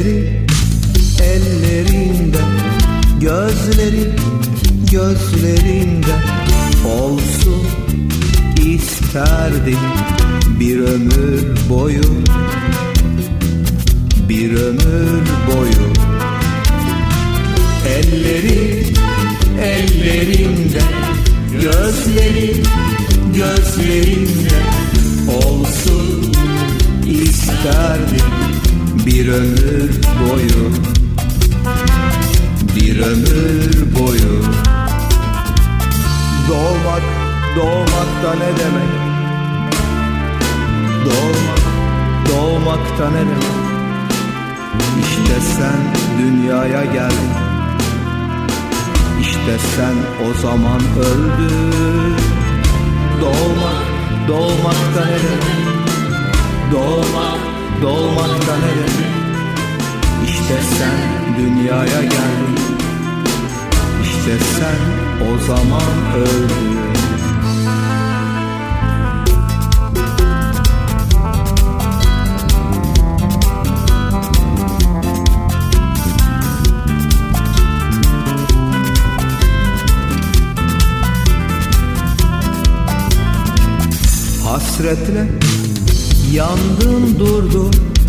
Elleri ellerinde Gözleri gözlerinde Olsun isterdim Bir ömür boyu. Bir ömür boyu. Elleri ellerinde Gözleri gözlerinde ömür boyu. Bir ömür boyu. Doğmak, doğmak da ne demek? Doğmak, doğmak da ne demek? İşte sen dünyaya geldin. İşte sen o zaman öldün. Doğmak, doğmak da ne demek? Doğmak, doğmak da ne demek İşte sen dünyaya geldin İşte sen o zaman öldün Hasretle yandın durdun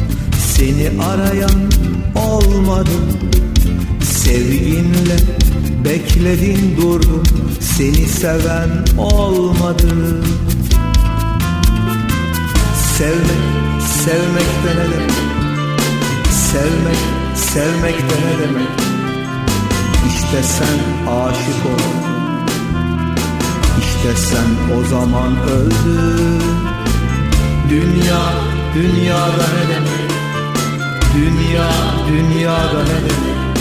Seni arayan olmadı. Sevginle bekledin durdun Seni seven olmadı. Sevmek, sevmek de ne demek? Sevmek, sevmek de ne demek? İşte sen aşık ol. İşte sen o zaman öldün. Dünya, dünyada ne demek Dünya, dünyada ne demek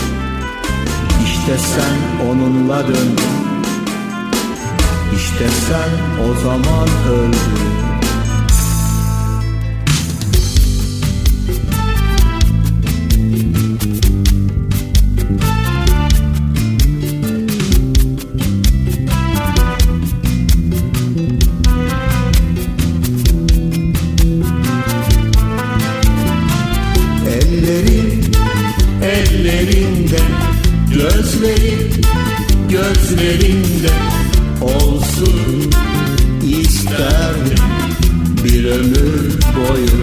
İşte sen onunla döndün. İşte sen o zaman öldün ellerin ellerinde Gözlerin gözlerinde olsun isterdim. Bir ömür boyu